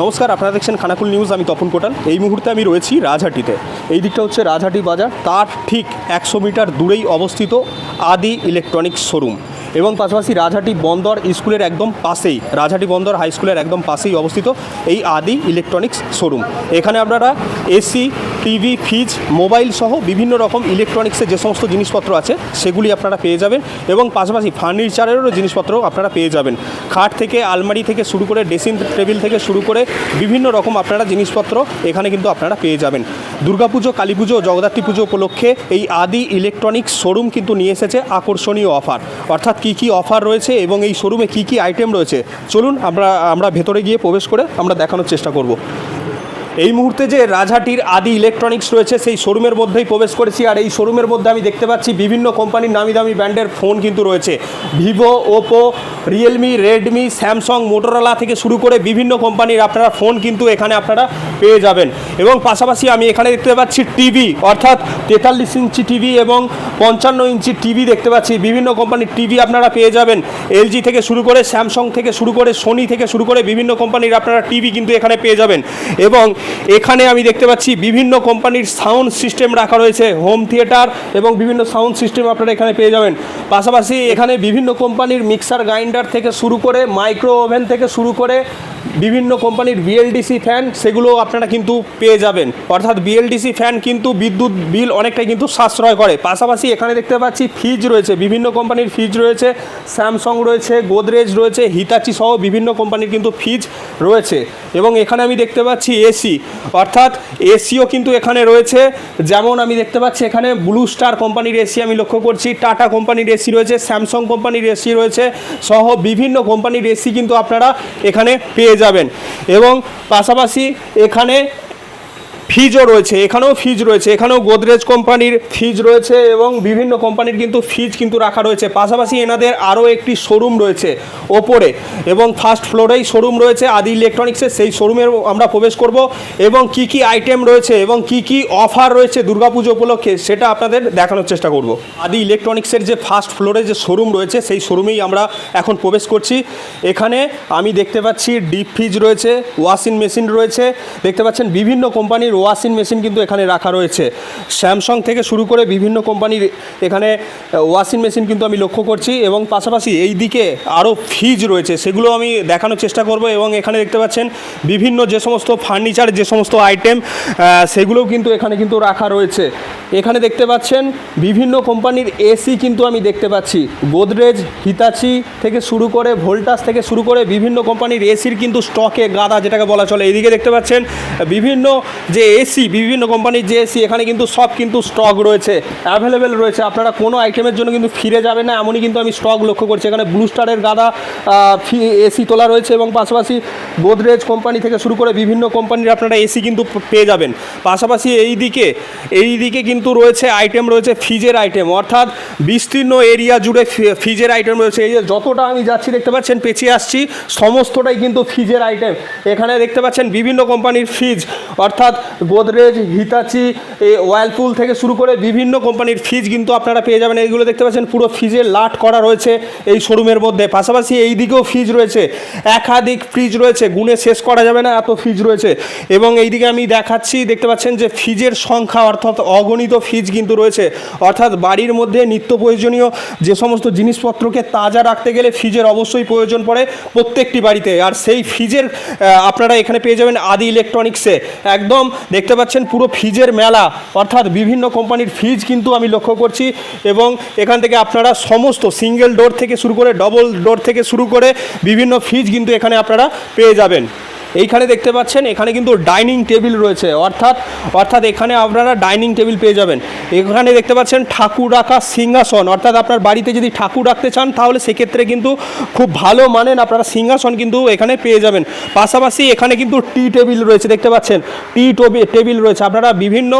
নমস্কার, আপনারা দেখছেন খানাকুল নিউজ, আমি তপন কোটাল। এই মুহূর্তে আমি রয়েছি রাজহাটিতে। এই দিকটা হচ্ছে রাজহাটি বাজার, তার ঠিক একশো মিটার দূরেই অবস্থিত আদি ইলেকট্রনিক্স শোরুম এবং পাশাপাশি রাজহাটি বন্দর স্কুলের একদম পাশেই, রাজহাটি বন্দর হাই স্কুলের একদম পাশেই অবস্থিত এই আদি ইলেকট্রনিক্স শোরুম। এখানে আপনারা এসি টিভি, ফ্রিজ, মোবাইল সহ বিভিন্ন রকম ইলেকট্রনিক্সের যে সমস্ত জিনিসপত্র আছে, সেগুলি আপনারা পেয়ে যাবেন এবং পাশাপাশি ফার্নিচারেরও জিনিসপত্র আপনারা পেয়ে যাবেন। খাট থেকে, আলমারি থেকে শুরু করে, ড্রেসিং টেবিল থেকে শুরু করে বিভিন্ন রকম আপনারা জিনিসপত্র এখানে কিন্তু আপনারা পেয়ে যাবেন। দুর্গাপুজো কালী পুজো, জগদ্ধাত্রী পুজো উপলক্ষে এই আদি ইলেকট্রনিক্স শোরুম কিন্তু নিয়ে এসেছে আকর্ষণীয় অফার। অর্থাৎ কী কী অফার রয়েছে এবং এই শোরুমে কী কী আইটেম রয়েছে, চলুন আমরা আমরা ভেতরে গিয়ে প্রবেশ করে আমরা দেখানোর চেষ্টা করব। এই মুহূর্তে যে রাজহাটির আদি ইলেকট্রনিক্স রয়েছে, সেই শোরুমের মধ্যেই প্রবেশ করেছি। আর এই শোরুমের মধ্যে আমি দেখতে পাচ্ছি বিভিন্ন কোম্পানির নামি দামি ব্র্যান্ডের ফোন কিন্তু রয়েছে। Vivo Oppo Realme Redmi Samsung Motorola থেকে শুরু করে বিভিন্ন কোম্পানির আপনারা ফোন কিন্তু এখানে আপনারা পেয়ে যাবেন। এবং পাশাপাশি আমি এখানে দেখতে পাচ্ছি টিভি অর্থাৎ তেতাল্লিশ ইঞ্চি টিভি এবং পঞ্চান্ন ইঞ্চি টিভি দেখতে পাচ্ছি। বিভিন্ন কোম্পানির টিভি আপনারা পেয়ে যাবেন। এলজি থেকে শুরু করে স্যামসং থেকে শুরু করে সোনি থেকে শুরু করে বিভিন্ন কোম্পানির আপনারা টিভি কিন্তু এখানে পেয়ে যাবেন। এবং এখানে আমি দেখতে পাচ্ছি বিভিন্ন কোম্পানির সাউন্ড সিস্টেম রাখা রয়েছে, হোম থিয়েটার এবং বিভিন্ন সাউন্ড সিস্টেম আপনারা এখানে পেয়ে যাবেন। পাশাপাশি এখানে বিভিন্ন কোম্পানির মিক্সার, গ্রাইন্ডার থেকে শুরু করে, মাইক্রো ওভেন থেকে শুরু করে বিভিন্ন কোম্পানির বিএলডিসি ফ্যান সেগুলো আপনারা কিন্তু পেয়ে যাবেন। অর্থাৎ বিএলডিসি ফ্যান কিন্তু বিদ্যুৎ বিল অনেকটাই কিন্তু সাশ্রয় করে। পাশাপাশি এখানে দেখতে পাচ্ছি ফ্রিজ রয়েছে, বিভিন্ন কোম্পানির ফ্রিজ রয়েছে স্যামসং রয়েছে গোদরেজ রয়েছে হিতাচি সহ বিভিন্ন কোম্পানির কিন্তু ফ্রিজ রয়েছে। এবং এখানে আমি দেখতে পাচ্ছি এসি অর্থাৎ এসিও কিন্তু এখানে রয়েছে। যেমন আমি দেখতে পাচ্ছি এখানে ব্লু স্টার কোম্পানির এসি আমি লক্ষ্য করছি টাটা কোম্পানির এসি রয়েছে স্যামসং কোম্পানির এসি রয়েছে, সহ বিভিন্ন কোম্পানির এসি কিন্তু আপনারা এখানে পেয়ে যাবেন। এবং পাশাপাশি এখানে ফ্রিজও রয়েছে, এখানেও ফ্রিজ রয়েছে, এখানেও গোদরেজ কোম্পানির ফ্রিজ রয়েছে এবং বিভিন্ন কোম্পানির কিন্তু ফ্রিজ কিন্তু রাখা রয়েছে। পাশাপাশি এনাদের আরও একটি শোরুম রয়েছে ওপরে এবং ফার্স্ট ফ্লোরেই শোরুম রয়েছে আদি ইলেকট্রনিক্সের, সেই শোরুমের আমরা প্রবেশ করব এবং কি কি আইটেম রয়েছে এবং কি কি অফার রয়েছে দুর্গাপুজো উপলক্ষে সেটা আপনাদের দেখানোর চেষ্টা করব। আদি ইলেকট্রনিক্সের যে ফার্স্ট ফ্লোরে যে শোরুম রয়েছে, সেই শোরুমেই আমরা এখন প্রবেশ করছি। এখানে আমি দেখতে পাচ্ছি ডিপ ফ্রিজ রয়েছে, ওয়াশিং মেশিন রয়েছে, দেখতে পাচ্ছেন বিভিন্ন কোম্পানির ওয়াশিং মেশিন কিন্তু এখানে রাখা রয়েছে। স্যামসাং থেকে শুরু করে বিভিন্ন কোম্পানির এখানে ওয়াশিং মেশিন কিন্তু আমি লক্ষ্য করছি এবং পাশাপাশি এই দিকে আরও ফ্রিজ রয়েছে, সেগুলো আমি দেখানোর চেষ্টা করব এবং এখানে দেখতে পাচ্ছেন বিভিন্ন যে সমস্ত ফার্নিচার, যে সমস্ত আইটেম সেগুলোও কিন্তু এখানে কিন্তু রাখা রয়েছে। এখানে দেখতে পাচ্ছেন বিভিন্ন কোম্পানির এসি কিন্তু আমি দেখতে পাচ্ছি। গোদরেজ, হিতাচি থেকে শুরু করে, ভোল্টাস থেকে শুরু করে বিভিন্ন কোম্পানির এসির কিন্তু স্টকে গাদা যেটাকে বলা চলে, এইদিকে দেখতে পাচ্ছেন বিভিন্ন যে এসি, বিভিন্ন কোম্পানির যে এসি, এখানে কিন্তু সব কিন্তু স্টক রয়েছে। অ্যাভেলেবেল রয়েছে। আপনারা কোনো আইটেমের জন্য কিন্তু ফিরে যাবে না, এমনই কিন্তু আমি স্টক লক্ষ্য করছি। এখানে ব্লু স্টারের গাদা এসি তোলা রয়েছে এবং পাশাপাশি গোদরেজ কোম্পানি থেকে শুরু করে বিভিন্ন কোম্পানির আপনারা এসি কিন্তু পেয়ে যাবেন। পাশাপাশি এই দিকে এই দিকে কিন্তু রয়েছে আইটেম রয়েছে ফ্রিজের আইটেম অর্থাৎ বিস্তীর্ণ এরিয়া জুড়ে ফ্রি- ফ্রিজের আইটেম রয়েছে। এই যে যতটা আমি যাচ্ছি, দেখতে পাচ্ছেন পেছিয়ে আসছি, সমস্তটাই কিন্তু ফ্রিজের আইটেম এখানে দেখতে পাচ্ছেন বিভিন্ন কোম্পানির ফ্রিজ অর্থাৎ গোদরেজ, হিতাচি ওয়ালপুল থেকে শুরু করে বিভিন্ন কোম্পানির ফ্রিজ কিন্তু আপনারা পেয়ে যাবেন। এইগুলো দেখতে পাচ্ছেন, পুরো ফ্রিজে লাট করা রয়েছে এই শোরুমের মধ্যে। পাশাপাশি এই দিকেও ফ্রিজ রয়েছে, একাধিক ফ্রিজ রয়েছে গুণে শেষ করা যাবে না, এত ফ্রিজ রয়েছে। এবং এইদিকে আমি দেখাচ্ছি, দেখতে পাচ্ছেন যে ফ্রিজের সংখ্যা অর্থাৎ অগণিত ফ্রিজ কিন্তু রয়েছে। অর্থাৎ বাড়ির মধ্যে নিত্য প্রয়োজনীয় যে সমস্ত জিনিসপত্রকে তাজা রাখতে গেলে ফ্রিজের অবশ্যই প্রয়োজন পড়ে প্রত্যেকটি বাড়িতে। আর সেই ফ্রিজের আপনারা এখানে পেয়ে যাবেন আদি ইলেকট্রনিক্সে। একদম দেখতে পাচ্ছেন পুরো ফিজের মেলা, অর্থাৎ বিভিন্ন কোম্পানির ফিজ কিন্তু আমি লক্ষ্য করছি এবং এখান থেকে আপনারা সমস্ত সিঙ্গেল ডোর থেকে শুরু করে ডবল ডোর থেকে শুরু করে বিভিন্ন ফিজ কিন্তু এখানে আপনারা পেয়ে যাবেন। এইখানে দেখতে পাচ্ছেন, এখানে কিন্তু ডাইনিং টেবিল রয়েছে। অর্থাৎ অর্থাৎ এখানে আপনারা ডাইনিং টেবিল পেয়ে যাবেন। এখানে দেখতে পাচ্ছেন ঠাকুর রাখা সিংহাসন। অর্থাৎ আপনার বাড়িতে যদি ঠাকুর রাখতে চান, তাহলে সেক্ষেত্রে কিন্তু খুব ভালো মানের আপনারা সিংহাসন কিন্তু এখানে পেয়ে যাবেন। পাশাপাশি এখানে কিন্তু টি টেবিল রয়েছে, দেখতে পাচ্ছেন? টি টেবিল রয়েছে। আপনারা বিভিন্ন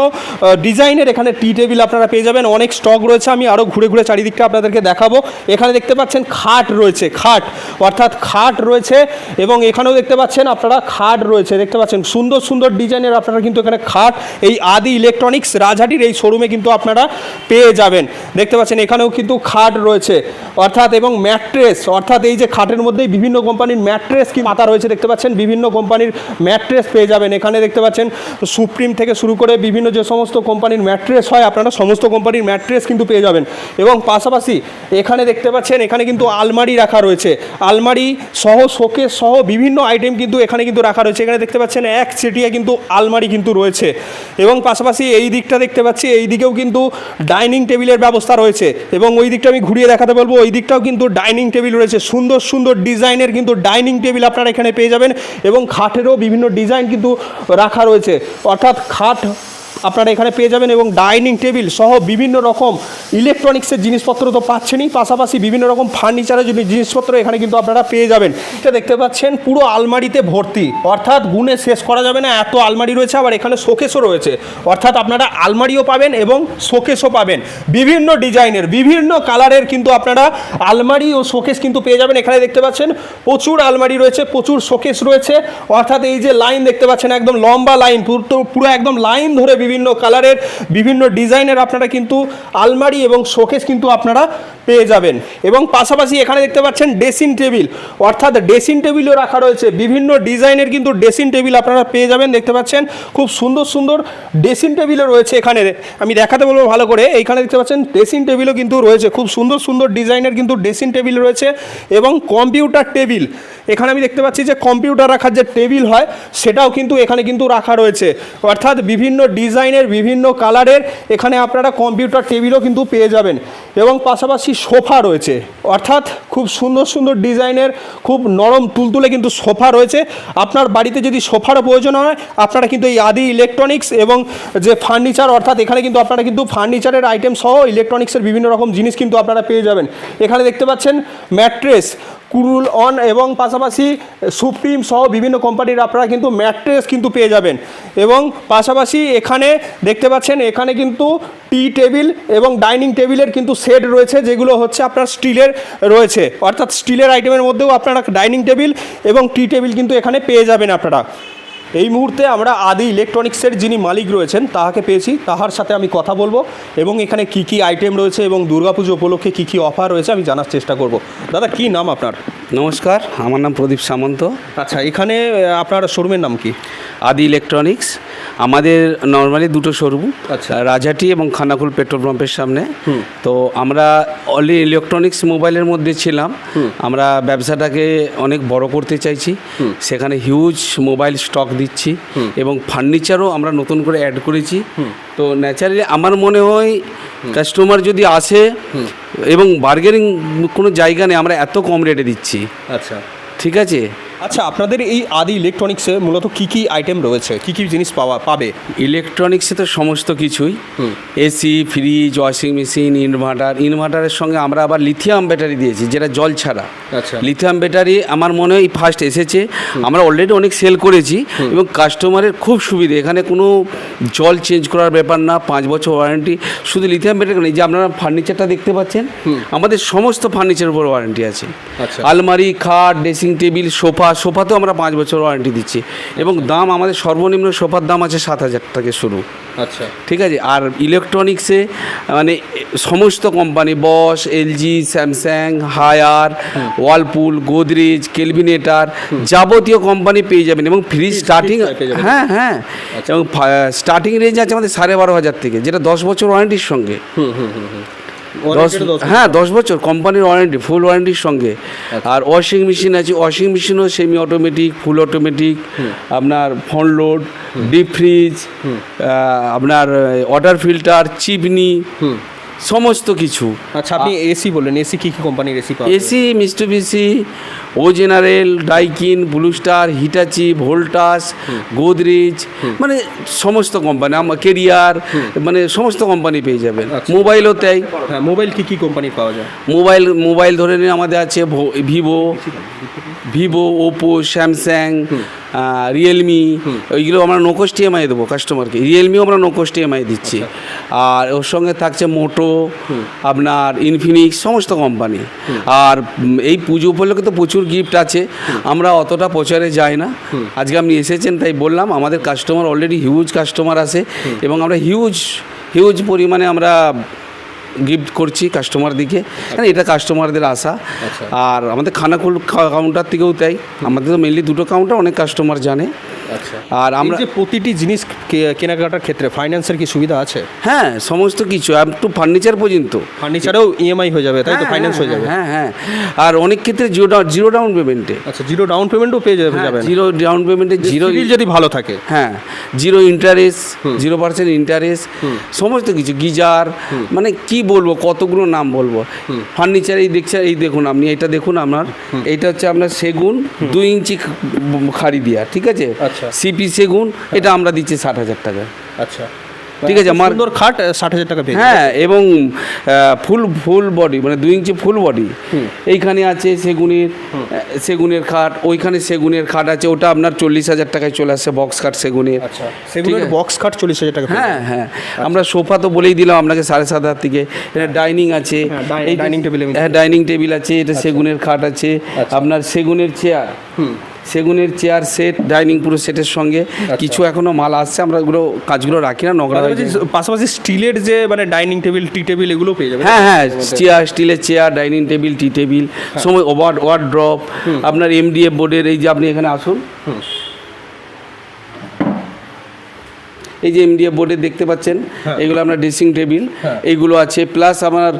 ডিজাইনের এখানে টি টেবিল আপনারা পেয়ে যাবেন। অনেক স্টক রয়েছে। আমি আরও ঘুরে ঘুরে চারিদিকটা আপনাদেরকে দেখাবো। এখানে দেখতে পাচ্ছেন খাট রয়েছে, খাট। অর্থাৎ খাট রয়েছে এবং এখানেও দেখতে পাচ্ছেন আপনারা খাট রয়েছে, দেখতে পাচ্ছেন? সুন্দর সুন্দর ডিজাইনের আপনারা কিন্তু এখানে খাট, এই আদি ইলেকট্রনিক্স রাজহাটির এই শোরুমে কিন্তু আপনারা পেয়ে যাবেন। দেখতে পাচ্ছেন, এখানেও কিন্তু খাট রয়েছে। অর্থাৎ এবং ম্যাট্রেস অর্থাৎ এই যে খাটের মধ্যেই বিভিন্ন কোম্পানির ম্যাট্রেস কি মাথা রয়েছে, দেখতে পাচ্ছেন? বিভিন্ন কোম্পানির ম্যাট্রেস পেয়ে যাবেন। এখানে দেখতে পাচ্ছেন সুপ্রিম থেকে শুরু করে বিভিন্ন যে সমস্ত কোম্পানির ম্যাট্রেস হয়, আপনারা সমস্ত কোম্পানির ম্যাট্রেস কিন্তু পেয়ে যাবেন। এবং পাশাপাশি এখানে দেখতে পাচ্ছেন, এখানে কিন্তু আলমারি রাখা রয়েছে। আলমারি সহ, শোকেস সহ বিভিন্ন আইটেম কিন্তু এখানে কিন্তু রাখা রয়েছে। এখানে দেখতে পাচ্ছেন এক চেটিয়া কিন্তু আলমারি কিন্তু রয়েছে। এবং পাশাপাশি এই দিকটা দেখতে পাচ্ছি, এই দিকেও কিন্তু ডাইনিং টেবিলের ব্যবস্থা রয়েছে। এবং ওই দিকটা আমি ঘুরিয়ে দেখাতে বলব, ওই দিকটাও কিন্তু ডাইনিং টেবিল রয়েছে। সুন্দর সুন্দর ডিজাইনের কিন্তু ডাইনিং টেবিল আপনারা এখানে পেয়ে যাবেন। এবং খাটেরও বিভিন্ন ডিজাইন কিন্তু রাখা রয়েছে। অর্থাৎ খাট আপনারা এখানে পেয়ে যাবেন এবং ডাইনিং টেবিল সহ বিভিন্ন রকম ইলেকট্রনিক্সের জিনিসপত্র তো পাচ্ছেনই। পাশাপাশি বিভিন্ন রকম ফার্নিচারের জিনি- জিনিসপত্র এখানে কিন্তু আপনারা পেয়ে যাবেন। এটা দেখতে পাচ্ছেন, পুরো আলমারিতে ভর্তি। অর্থাৎ গুণে শেষ করা যাবে না, এত আলমারি রয়েছে, আবার এখানে শোকেসও রয়েছে। অর্থাৎ আপনারা আলমারিও পাবেন এবং শোকেসও পাবেন। বিভিন্ন ডিজাইনের, বিভিন্ন কালারের কিন্তু আপনারা আলমারি ও শোকেস কিন্তু পেয়ে যাবেন। এখানে দেখতে পাচ্ছেন, প্রচুর আলমারি রয়েছে, প্রচুর শোকেস রয়েছে। অর্থাৎ এই যে লাইন দেখতে পাচ্ছেন, একদম লম্বা লাইন পুরো একদম লাইন ধরে বিভিন্ন কালারের বিভিন্ন ডিজাইনের আপনারা কিন্তু আলমারি এবং শোকেস কিন্তু আপনারা পেয়ে যাবেন। এবং পাশাপাশি এখানে দেখতে পাচ্ছেন ড্রেসিং টেবিল। অর্থাৎ ড্রেসিং টেবিলও রাখা রয়েছে। বিভিন্ন ডিজাইনের কিন্তু ড্রেসিং টেবিল আপনারা পেয়ে যাবেন, দেখতে পাচ্ছেন। খুব সুন্দর সুন্দর ড্রেসিং টেবিলও রয়েছে এখানে। আমি দেখাতে বলব ভালো করে। এইখানে দেখতে পাচ্ছেন ড্রেসিং টেবিলও কিন্তু রয়েছে। খুব সুন্দর সুন্দর ডিজাইনের কিন্তু ড্রেসিং টেবিল রয়েছে এবং কম্পিউটার টেবিল। এখানে আমি দেখতে পাচ্ছি যে কম্পিউটার রাখার যে টেবিল হয়, সেটাও কিন্তু এখানে কিন্তু রাখা রয়েছে। অর্থাৎ বিভিন্ন ডিজাইনের বিভিন্ন কালারের এখানে আপনারা কম্পিউটার টেবিলও কিন্তু পেয়ে যাবেন। এবং পাশাপাশি সোফা রয়েছে। অর্থাৎ খুব সুন্দর সুন্দর ডিজাইনের খুব নরম তুলতুলে কিন্তু সোফা রয়েছে। আপনার বাড়িতে যদি সোফারও প্রয়োজন হয়, আপনারা কিন্তু এই আদি ইলেকট্রনিক্স এবং যে ফার্নিচার অর্থাৎ এখানে কিন্তু আপনারা কিন্তু ফার্নিচারের আইটেম সহ ইলেকট্রনিক্সের বিভিন্ন রকম জিনিস কিন্তু আপনারা পেয়ে যাবেন। এখানে দেখতে পাচ্ছেন ম্যাট্রেস কুরুল অন এবং পাশাপাশি সুপ্রিম সহ বিভিন্ন কোম্পানির আপনারা কিন্তু ম্যাট্রেস কিন্তু পেয়ে যাবেন। এবং পাশাপাশি এখানে দেখতে পাচ্ছেন, এখানে কিন্তু টি টেবিল এবং ডাইনিং টেবিলের কিন্তু সেট রয়েছে যেগুলো হচ্ছে আপনার স্টিলের রয়েছে। অর্থাৎ স্টিলের আইটেমের মধ্যেও আপনারা ডাইনিং টেবিল এবং টি টেবিল কিন্তু এখানে পেয়ে যাবেন আপনারা। এই মুহূর্তে আমরা আদি ইলেকট্রনিক্সের যিনি মালিক রয়েছেন তাহাকে পেয়েছি। তাহার সাথে আমি কথা বলব এবং এখানে কি কি আইটেম রয়েছে এবং দুর্গাপুজো উপলক্ষে কি কি অফার রয়েছে আমি জানার চেষ্টা করব। দাদা কি নাম আপনার? নমস্কার আমার নাম প্রদীপ সামন্ত। আচ্ছা এখানে আপনার শোরুমের নাম কি? আদি ইলেকট্রনিক্স আমাদের নর্মালি দুটো শোরুম আচ্ছা। রাজাটি এবং খানাকুল পেট্রোল পাম্পের সামনে। তো আমরা অলি ইলেকট্রনিক্স মোবাইলের মধ্যে ছিলাম। আমরা ব্যবসাটাকে অনেক বড় করতে চাইছি। সেখানে হিউজ মোবাইল স্টক দিচ্ছি এবং ফার্নিচারও আমরা নতুন করে অ্যাড করেছি। তো ন্যাচারালি আমার মনে হয় কাস্টমার যদি আসে এবং বার্গেনিং কোনো জায়গা নেই আমরা এত কম রেটে দিচ্ছি। আচ্ছা। ঠিক আছে? আচ্ছা আপনাদের এই আদি ইলেকট্রনিক্সে মূলত কি কি আইটেম রয়েছে? কি কি জিনিস পাওয়া পাবে? ইলেকট্রনিক্সে তো সমস্ত কিছুই। AC fridge washing machine inverter ইনভার্টারের সঙ্গে আমরা আবার লিথিয়াম ব্যাটারি দিয়েছি যেটা জল ছাড়া। আচ্ছা। লিথিয়াম ব্যাটারি আমার মনে হয় ফার্স্ট এসেছে। আমরা অলরেডি অনেক সেল করেছি এবং কাস্টমারের খুব সুবিধে। এখানে কোনো জল চেঞ্জ করার ব্যাপার না পাঁচ বছর ওয়ারেন্টি শুধু লিথিয়াম ব্যাটারি নেই যে আপনারা ফার্নিচারটা দেখতে পাচ্ছেন আমাদের সমস্ত ফার্নিচারের উপর ওয়ারেন্টি আছে। আচ্ছা। আলমারি খাট ড্রেসিং টেবিল সোফা সোফাতেও আমরা পাঁচ বছর ওয়ারেন্টি দিচ্ছি। এবং দাম আমাদের সর্বনিম্ন সোফার দাম আছে সাত হাজার থেকে শুরু। আচ্ছা। ঠিক আছে? আর ইলেকট্রনিক্সে মানে সমস্ত company boss LG Samsung Haier Whirlpool Godrej Kelvinator যাবতীয় কোম্পানি পেয়ে যাবেন এবং ফ্রিজ স্টার্টিং। হ্যাঁ হ্যাঁ। এবং স্টার্টিং রেঞ্জ আছে আমাদের সাড়ে বারো হাজার থেকে যেটা দশ বছর ওয়ারেন্টির সঙ্গে। দশ হ্যাঁ দশ বছর কোম্পানির ওয়ারেন্টি ফুল ওয়ারেন্টির সঙ্গে। আর ওয়াশিং মেশিন আছে ওয়াশিং মেশিনও সেমি অটোমেটিক ফুল অটোমেটিক আপনার ফোন লোড ডিপ ফ্রিজ আপনার ওয়াটার ফিল্টার চিপনি সমস্ত কিছু। আচ্ছা আপনি এসি বললেন এসি কী কী কোম্পানির AC AC Mitsubishi O General Daikin Blue Star Hitachi Voltas Godrej মানে সমস্ত কোম্পানি আমার কেরিয়ার মানে সমস্ত কোম্পানি পেয়ে যাবেন। আচ্ছা। মোবাইলও তাই। হ্যাঁ মোবাইল কী কী কোম্পানি পাওয়া যায়? মোবাইল মোবাইল ধরে নিন আমাদের আছে Vivo Vivo Oppo Samsung Realme ওইগুলো আমরা নো কোস্ট ইএমআই দেবো কাস্টমারকে রিয়েলমিও আমরা নো কোস্ট ইএমআই দিচ্ছি। আর ওর সঙ্গে থাকছে মোটো আপনার ইনফিনিক্স সমস্ত কোম্পানি আর এই পুজো উপলক্ষে তো প্রচুর গিফট আছে। আমরা অতটা প্রচারে যাই না। আজকে আপনি এসেছেন তাই বললাম আমাদের কাস্টমার অলরেডি হিউজ কাস্টমার আছে এবং আমরা হিউজ হিউজ পরিমাণে আমরা গিফট করছি কাস্টমার দিকে। কারণ এটা কাস্টমারদের আশা। আর আমাদের খানাকুল কাউন্টার থেকেও তাই। আমাদের তো মেনলি দুটো কাউন্টার অনেক কাস্টমার জানে। আচ্ছা আর আমরা যে প্রতিটি জিনিস কেনাকাটার ক্ষেত্রে ফাইন্যান্সের কি সুবিধা আছে? হ্যাঁ সমস্ত কিছু আপ টু ফার্নিচার পর্যন্ত। ফার্নিচারেও ইএমআই হয়ে যাবে তাই তো? হ্যাঁ, ফাইন্যান্স হয়ে যাবে। হ্যাঁ হ্যাঁ। আর অনেক ক্ষেত্রে জিরো ডাউন জিরো ডাউন পেমেন্টে আচ্ছা জিরো ডাউন পেমেন্টও পেয়ে যাবে জিরো ডাউন পেমেন্টে জিরো যদি ভালো থাকে। হ্যাঁ zero interest zero percent interest সমস্ত কিছু গিজার মানে কি বলব কতগুলো নাম বলব। ফার্নিচার এই দেখছে এই দেখুন আপনি এটা দেখুন আপনার। এইটা হচ্ছে আপনার সেগুন দুই ইঞ্চি খাড়ি দিয়া ঠিক আছে? আচ্ছা। সিপি সেগুন এটা আমরা দিচ্ছি ষাট হাজার টাকা। আচ্ছা। ঠিক আছে, আমার- সুন্দর খাট ষাট হাজার টাকা হ্যাঁ এবং ফুল ফুল বডি মানে দুই ইঞ্চি ফুল বডি এইখানে আছে সেগুনের সেগুনের খাট ওইখানে সেগুনের খাট আছে ওটা আপনার চল্লিশ হাজার টাকায় চলে আসছে বক্স খাট সেগুনের। আচ্ছা সেগুলোর বক্স খাট চল্লিশ হাজার টাকা হ্যাঁ হ্যাঁ। আমরা সোফা তো বলেই দিলাম আপনাকে সাড়ে সাত হাজার থেকে। এটা ডাইনিং আছে। হ্যাঁ, ডাইনিং টেবিল হ্যাঁ ডাইনিং টেবিল আছে এটা সেগুনের খাট আছে। আপনার সেগুনের চেয়ার সেগুনের চেয়ার সেট ডাইনিং পুরো সেটের সঙ্গে আচ্ছা। কিছু এখনও মাল আসছে আমরা ওগুলো কাজগুলো রাখি না নোংরা হয়ে যায়। পাশাপাশি- পাশাপাশি স্টিলের যে মানে ডাইনিং টেবিল টি টেবিল এগুলো পেয়ে যাবে হ্যাঁ হ্যাঁ চেয়ার স্টিলের chair dining table tea table সময় ওয়ার্ড ওয়ার্ড ড্রপ আপনার এমডিএফ বোর্ডের এই যে আপনি এখানে আসুন। এই যে এমডিএফ বোর্ডের দেখতে পাচ্ছেন এগুলো আমরা ড্রেসিং টেবিল এইগুলো আছে। প্লাস আমার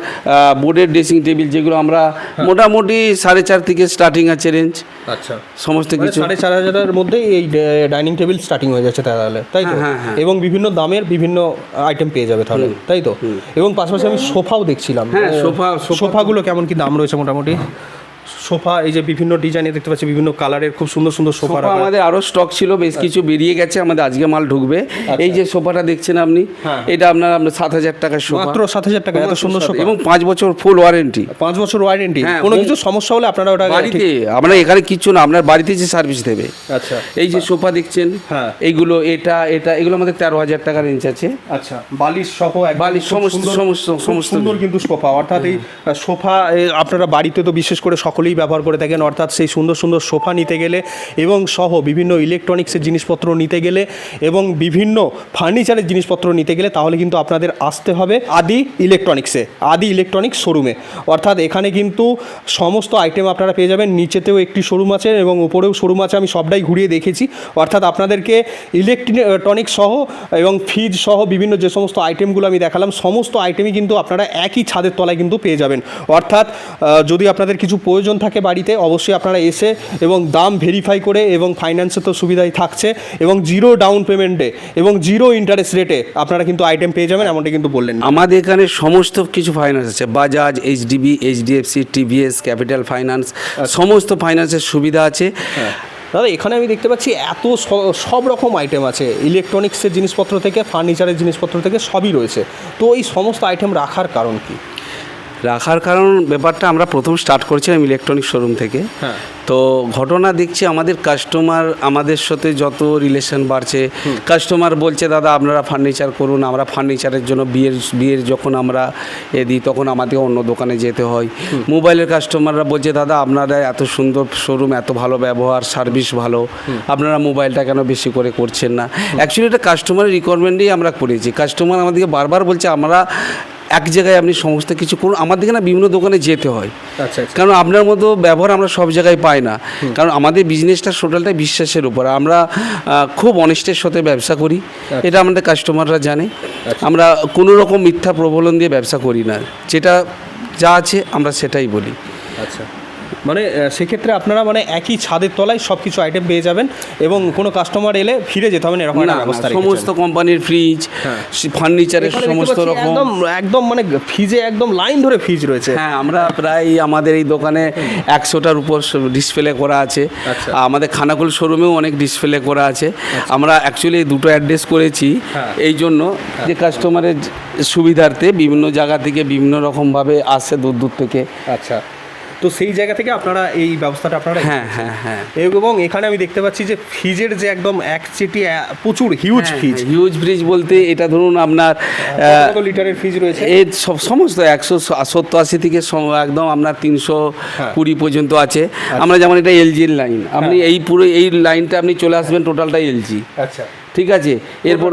বোর্ডের ড্রেসিং টেবিল যেগুলো আমরা মোটামুটি সাড়ে চার থেকে স্টার্টিং আছে রেঞ্জ আচ্ছা। সমস্ত মানে কিছু। সাড়ে চার হাজারের মধ্যেই এই ডাইনিং টেবিল স্টার্টিং হয়ে যাচ্ছে তাহলে তাই তো? হ্যাঁ, হ্যাঁ, এবং বিভিন্ন দামের বিভিন্ন আইটেম পেয়ে যাবে তাহলে তাই তো? এবং পাশাপাশি আমি সোফাও দেখছিলাম। হ্যাঁ, সোফা- সোফা- সোফাগুলো কেমন কি দাম রয়েছে মোটামুটি? সোফা এই যে বিভিন্ন ডিজাইনে দেখতে পাচ্ছি বিভিন্ন কালারের খুব সুন্দর সুন্দর সোফা আমাদের আরও স্টক ছিল বেশ কিছু বেরিয়ে গেছে আমাদের আজকে মাল ঢুকবে। এই যে সোফাটা দেখছেন আপনি হ্যাঁ। এটা আপনার আপনার সাত হাজার টাকার সোফা। মাত্র সাত হাজার টাকা এত সুন্দর সোফা। এবং পাঁচ বছর ফুল ওয়ারেন্টি পাঁচ বছর ওয়ারেন্টি হ্যাঁ, কোনো কিছু সমস্যা হলে আপনারা ওটা বাড়িতে আমরা এখানে কিচ্ছু না আপনার বাড়িতে যে সার্ভিস দেবে। আচ্ছা। এই যে সোফা দেখছেন হ্যাঁ। এইগুলো এটা এটা এগুলো আমাদের তেরো হাজার টাকা রেঞ্জ আছে। আচ্ছা বালিশ সহ বালিশ সমস্ত- সমস্ত- সমস্ত সুন্দর কিন্তু সোফা। অর্থাৎ এই সোফা আপনারা বাড়িতে তো বিশেষ করে সকলেই ব্যবহার করে থাকেন, অর্থাৎ সেই সুন্দর সুন্দর সোফা নিতে গেলে এবং সহ বিভিন্ন ইলেকট্রনিক্সের জিনিসপত্র নিতে গেলে এবং বিভিন্ন ফার্নিচারের জিনিসপত্র নিতে গেলে তাহলে কিন্তু আপনাদের আসতে হবে আদি ইলেকট্রনিক্সে আদি ইলেকট্রনিক্স শোরুমে অর্থাৎ এখানে কিন্তু সমস্ত আইটেম আপনারা পেয়ে যাবেন, নিচেতেও একটি শোরুম আছে এবং উপরেও শোরুম আছে, আমি সবটাই ঘুরিয়ে দেখেছি। অর্থাৎ আপনাদেরকে ইলেকট্রনিক্স সহ এবং ফ্রিজ সহ বিভিন্ন যে সমস্ত আইটেমগুলো আমি দেখালাম, সমস্ত আইটেমই কিন্তু আপনারা একই ছাদের তলায় কিন্তু পেয়ে যাবেন। অর্থাৎ যদি আপনাদের কিছু প্রয়োজন থাকে বাড়িতে অবশ্যই আপনারা এসে এবং দাম ভেরিফাই করে এবং ফাইন্যান্সে তো সুবিধাই থাকছে এবং জিরো ডাউন পেমেন্টে এবং জিরো ইন্টারেস্ট রেটে আপনারা কিন্তু আইটেম পেয়ে যাবেন এমনটা কিন্তু বললেন আমাদের এখানে সমস্ত কিছু ফাইন্যান্স আছে Bajaj HDB HDFC TVS capital finance সমস্ত ফাইন্যান্সের সুবিধা আছে। দাদা এখানে আমি দেখতে পাচ্ছি এত সব রকম আইটেম আছে ইলেকট্রনিক্সের জিনিসপত্র থেকে ফার্নিচারের জিনিসপত্র থেকে সবই রয়েছে। তো এই সমস্ত আইটেম রাখার কারণ কি? রাখার কারণ ব্যাপারটা আমরা প্রথম স্টার্ট করেছিলাম ইলেকট্রনিক শোরুম থেকে। হ্যাঁ। তো ঘটনা দেখছি আমাদের কাস্টমার আমাদের সাথে যত রিলেশন বাড়ছে কাস্টমার বলছে দাদা আপনারা ফার্নিচার করুন আমরা ফার্নিচারের জন্য বিয়ের বিয়ের যখন আমরা এ দিই তখন আমাদের অন্য দোকানে যেতে হয়। মোবাইলের কাস্টমাররা বলছে দাদা আপনারা এত সুন্দর শোরুম এত ভালো ব্যবহার সার্ভিস ভালো। আপনারা মোবাইলটা কেন বেশি করে করছেন না? অ্যাকচুয়ালি এটা কাস্টমারের রিকোয়ারমেন্টেই আমরা করেছি। কাস্টমার আমাদেরকে বারবার বলছে আমরা এক জায়গায় আপনি সমস্ত কিছু করুন। আমাদেরকে না বিভিন্ন দোকানে যেতে হয়। আচ্ছা আচ্ছা। কারণ আপনার মতো ব্যবহার আমরা সব জায়গায় পাই না। কারণ আমাদের বিজনেসটা টোটালটাই বিশ্বাসের উপর। আমরা খুব অনেস্টের সাথে ব্যবসা করি। এটা আমাদের কাস্টমাররা জানে। আমরা কোনো রকম মিথ্যা প্রবলন দিয়ে ব্যবসা করি না। যেটা যা আছে আমরা সেটাই বলি। আচ্ছা। মানে সেক্ষেত্রে আপনারা মানে একই ছাদের তলায় সব কিছু আইটেম পেয়ে যাবেন এবং কোনো কাস্টমার এলে ফিরে যেতে হবে এরকম একটা ব্যবস্থা সমস্ত কোম্পানির ফ্রিজ হ্যাঁ। ফার্নিচারের সমস্ত রকম। একদম একদম মানে ফ্রিজে একদম লাইন ধরে ফ্রিজ রয়েছে। হ্যাঁ আমরা প্রায় আমাদের এই দোকানে একশোটার উপর ডিসপ্লে করা আছে। আচ্ছা। আমাদের খানাকুল শোরুমেও অনেক ডিসপ্লে করা আছে। আমরা অ্যাকচুয়ালি দুটো অ্যাড্রেস করেছি। হ্যাঁ। এই জন্য যে কাস্টমারের সুবিধার্থে বিভিন্ন জায়গা থেকে বিভিন্ন রকমভাবে আসে দূর দূর থেকে। আচ্ছা। তো সেই জায়গা থেকে আপনারা এই ব্যবস্থাটা আপনারা হ্যাঁ হ্যাঁ হ্যাঁ। এবং এখানে আমি দেখতে পাচ্ছি যে ফ্রিজের যে একদম এক চেটি প্রচুর হিউজ ফ্রিজ হিউজ ব্রিজ বলতে এটা ধরুন আপনার কত লিটারের ফ্রিজ রয়েছে? এর সব সমস্ত একশো সত্তর আশি থেকে একদম আপনার তিনশো হ্যাঁ। কুড়ি পর্যন্ত আছে। আমরা যেমন এটা এলজির লাইন আপনি এই পুরো এই লাইনটা আপনি চলে আসবেন টোটালটা এলজি আচ্ছা। ঠিক আছে? এরপর?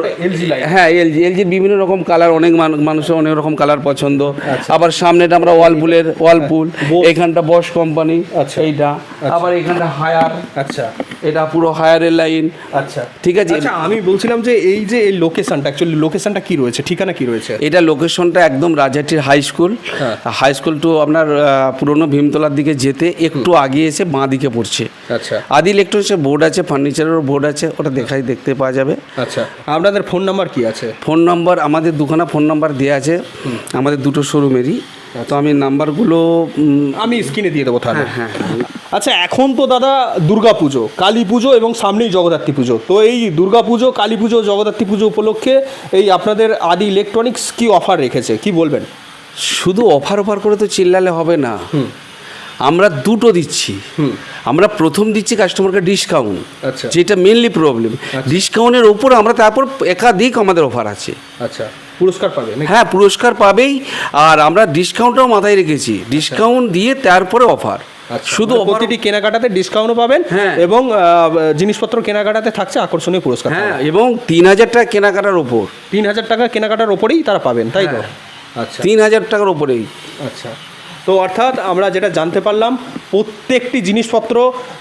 হ্যাঁ এলজি এলজির বিভিন্ন রকম কালার অনেক মানুষের অনেক রকম কালার পছন্দ। আচ্ছা। আবার সামনেটা আমরা ওয়ালপুলের ওয়ালপুল Bosch। এখানটা বস কোম্পানি আচ্ছা। এইটা। আবার এখানটা হায়ার আচ্ছা। এটা পুরো হায়ারের লাইন আচ্ছা। ঠিক আছে? আচ্ছা আমি বলছিলাম যে এই যে এই লোকেশনটা অ্যাকচুয়ালি লোকেশনটা কি রয়েছে? ঠিকানা কি রয়েছে? এটা লোকেশনটা একদম রাজাটির হাই স্কুল হ্যাঁ। হাই স্কুল টু আপনার পুরনো ভীমতলার দিকে যেতে একটু আগে এসে বাঁ দিকে পড়ছে। আচ্ছা। আদি ইলেকট্রনিক্সের বোর্ড আছে ফার্নিচারেরও বোর্ড আছে ওটা দেখাই দেখতে পাওয়া যাবে। আচ্ছা আপনাদের ফোন নাম্বার কি আছে? ফোন নাম্বার আমাদের দুখানা ফোন নাম্বার দেওয়া আছে। আমাদের দুটো শোরুমেরই। তো আমি নাম্বারগুলো আমি স্ক্রিনে দিয়ে দেবো তাহলে। হ্যাঁ হ্যাঁ আচ্ছা এখন তো দাদা দুর্গা পুজো কালী পুজো এবং সামনেই জগদ্ধাত্রী পুজো। তো এই দুর্গা পুজো কালী পুজো জগদ্ধাত্রী পুজো উপলক্ষে এই আপনাদের আদি ইলেকট্রনিক্স কি অফার রেখেছে? কি বলবেন? শুধু অফার অফার করে তো চিল্লালে হবে না। আমরা দুটো দিচ্ছি। আমরা প্রথম দিচ্ছি কাস্টমারকে ডিসকাউন্ট আচ্ছা। যেটা মেনলি প্রবলেম ডিসকাউন্টের উপর আমরা তারপর একাধিক আমাদের অফার আছে। আচ্ছা। পুরস্কার পাবে হ্যাঁ পুরস্কার পাবেই। আর আমরা ডিসকাউন্টটাও মাথায় রেখেছি। ডিসকাউন্ট দিয়ে তারপরে অফার আচ্ছা, শুধু মানে প্রতিটি কেনাকাটাতে ডিসকাউন্টও পাবেন হ্যাঁ। এবং জিনিসপত্র কেনাকাটাতে থাকছে আকর্ষণীয় পুরস্কার হ্যাঁ এবং তিন হাজার টাকা কেনাকাটার ওপর। তিন হাজার টাকা কেনাকাটার ওপরেই তারা পাবেন তাই তো? হ্যাঁ। আচ্ছা। তিন হাজার টাকার ওপরেই। আচ্ছা। তো অর্থাৎ আমরা যেটা জানতে পারলাম প্রত্যেকটি জিনিসপত্র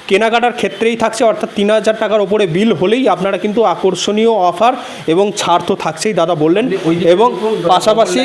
কেনাকাটার ক্ষেত্রেই থাকছে অর্থাৎ তিন হাজার টাকার ওপরে বিল হলেই আপনারা কিন্তু আকর্ষণীয় অফার এবং ছাড় তো থাকছেই দাদা বললেন। এবং পাশাপাশি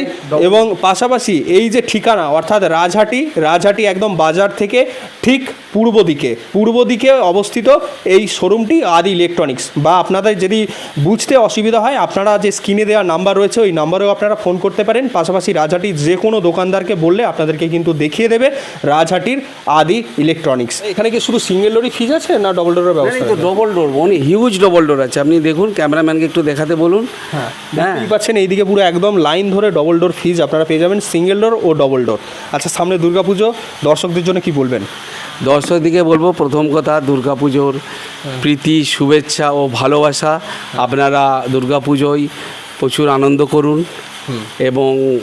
এবং পাশাপাশি এই যে ঠিকানা অর্থাৎ রাজহাটি রাজহাটি একদম বাজার থেকে ঠিক পূর্ব দিকে পূর্ব দিকে অবস্থিত এই শোরুমটি আদি ইলেকট্রনিক্স। বা আপনাদের যদি বুঝতে অসুবিধা হয় আপনারা যে স্ক্রিনে দেওয়া নাম্বার রয়েছে ওই নাম্বারেও আপনারা ফোন করতে পারেন। পাশাপাশি রাজহাটির যে কোনো দোকানদারকে বললে আপনাদেরকে কিন্তু দেখিয়ে দেবে রাজহাটির আদি ইলেকট্রনিক্স এখানে কি শুধু সিঙ্গেল ডোরই ফিজ আছে না ডবল ডোরের ব্যবস্থা তো ডবল ডোর অনেক হিউজ ডবল ডোর আছে। আপনি দেখুন ক্যামেরাম্যানকে একটু দেখাতে বলুন। হ্যাঁ হ্যাঁ। পাচ্ছেন এইদিকে পুরো একদম লাইন ধরে ডবল ডোর ফ্রিজ আপনারা পেয়ে যাবেন সিঙ্গেল ডোর ও ডবল ডোর আচ্ছা সামনে দুর্গাপুজো দর্শকদের জন্য কি বলবেন? দর্শক দিকে বলব প্রথম কথা দুর্গাপুজোর প্রীতি শুভেচ্ছা ও ভালোবাসা। আপনারা দুর্গাপুজোয় প্রচুর আনন্দ করুন এবং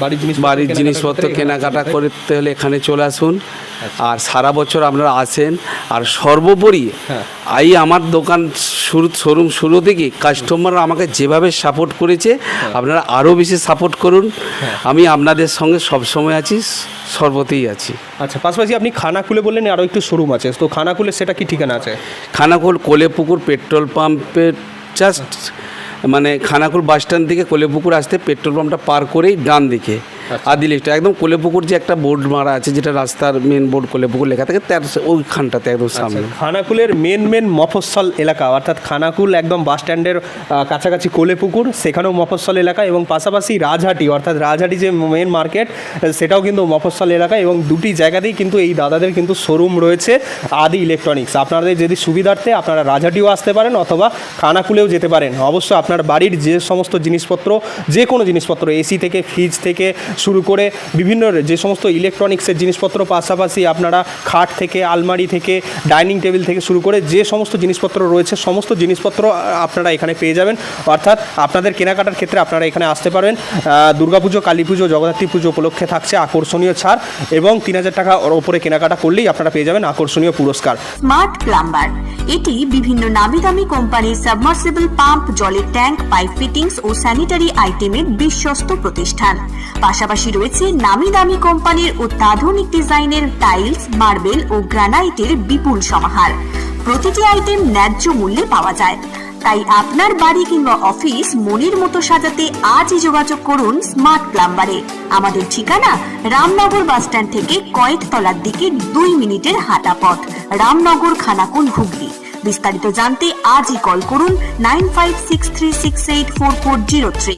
বাড়ির জিনিস বাড়ির জিনিসপত্র কেনাকাটা করতে হলে এখানে চলে আসুন। আর সারা বছর আপনারা আসেন। আর সর্বোপরি হ্যাঁ। এই আমার দোকান শুরু শোরুম শুরু থেকে কাস্টমার আমাকে যেভাবে সাপোর্ট করেছে আপনারা আরও বেশি সাপোর্ট করুন। আমি আপনাদের সঙ্গে সবসময় আছি সর্বতেই আছি। আচ্ছা পাশাপাশি আপনি খানাকুলে বললেন আরও একটু শোরুম আছে। তো খানাকুলে সেটা কি ঠিকানা আছে? খানাকুল কোলেপুকুর পেট্রোল পাম্পের জাস্ট মানে খানাকুল বাস স্ট্যান্ড থেকে কোলেপুকুর আসতে পেট্রোল পাম্পটা পার করেই ডান দিকে। আদিলিশটা একদম কোলেপুকুর যে একটা বোর্ড মারা আছে যেটা রাস্তার মেন বোর্ড কোলেপুকুর লেখা থাকে তার ওইখানটাতে একদম সামনে। খানাকুলের মেন মেন মফস্বল এলাকা অর্থাৎ খানাকুল একদম বাস স্ট্যান্ডের কাছাকাছি কোলেপুকুর সেখানেও মফস্বল এলাকা এবং পাশাপাশি রাজহাটি অর্থাৎ রাজহাটি যে মেন মার্কেট সেটাও কিন্তু মফস্বল এলাকা এবং দুটি জায়গাতেই কিন্তু এই দাদাদের কিন্তু শোরুম রয়েছে আদি ইলেকট্রনিক্স আপনাদের যদি সুবিধার্থে আপনারা রাজহাটিও আসতে পারেন অথবা খানাকুলেও যেতে পারেন। অবশ্য আপনার বাড়ির যে সমস্ত জিনিসপত্র যে কোনো জিনিসপত্র এসি থেকে ফ্রিজ থেকে শুরু করে বিভিন্ন যে সমস্ত ইলেকট্রনিক্সের জিনিসপত্র পাশাপাশি আপনারা খাট থেকে আলমারি থেকে ডাইনিং টেবিল থেকে শুরু করে যে সমস্ত জিনিসপত্র রয়েছে সমস্ত জিনিসপত্র আপনারা এখানে পেয়ে যাবেন। অর্থাৎ আপনাদের কেনাকাটার ক্ষেত্রে আপনারা এখানে আসতে আহ, দুর্গাপুজো কালী পুজো জগদ্ধাত্রী পুজো উপলক্ষে থাকছে আকর্ষণীয় ছাড় এবং তিন হাজার টাকা ওপরে কেনাকাটা করলেই আপনারা পেয়ে যাবেন আকর্ষণীয় পুরস্কার। স্মার্ট প্লাম্বার এটি বিভিন্ন নামি দামি কোম্পানির সাবমার্সিবল পাম্প জলের ট্যাঙ্ক পাইপ ফিটিংস ও স্যানিটারি আইটেমের বিশ্বস্ত প্রতিষ্ঠান। পাশাপাশি রয়েছে নামি দামি কোম্পানির অত্যাধুনিক ডিজাইনের টাইলস, মার্বেল ও গ্রানাইটের বিপুল সমাহার। প্রতিটি আইটেম ন্যায্য মূল্যে পাওয়া যায়। তাই আপনার বাড়ি কিংবা অফিস মনের মতো সাজাতে আজই যোগাযোগ করুন স্মার্ট প্লাম্বারে। আমাদের ঠিকানা রামনগর বাসস্ট্যান্ড থেকে কয়েকতলার দিকে দুই মিনিটের হাঁটা পথ, রামনগর খানাকুল হুগলি। বিস্তারিত জানতে আজই কল করুন nine five six three six eight four four zero three.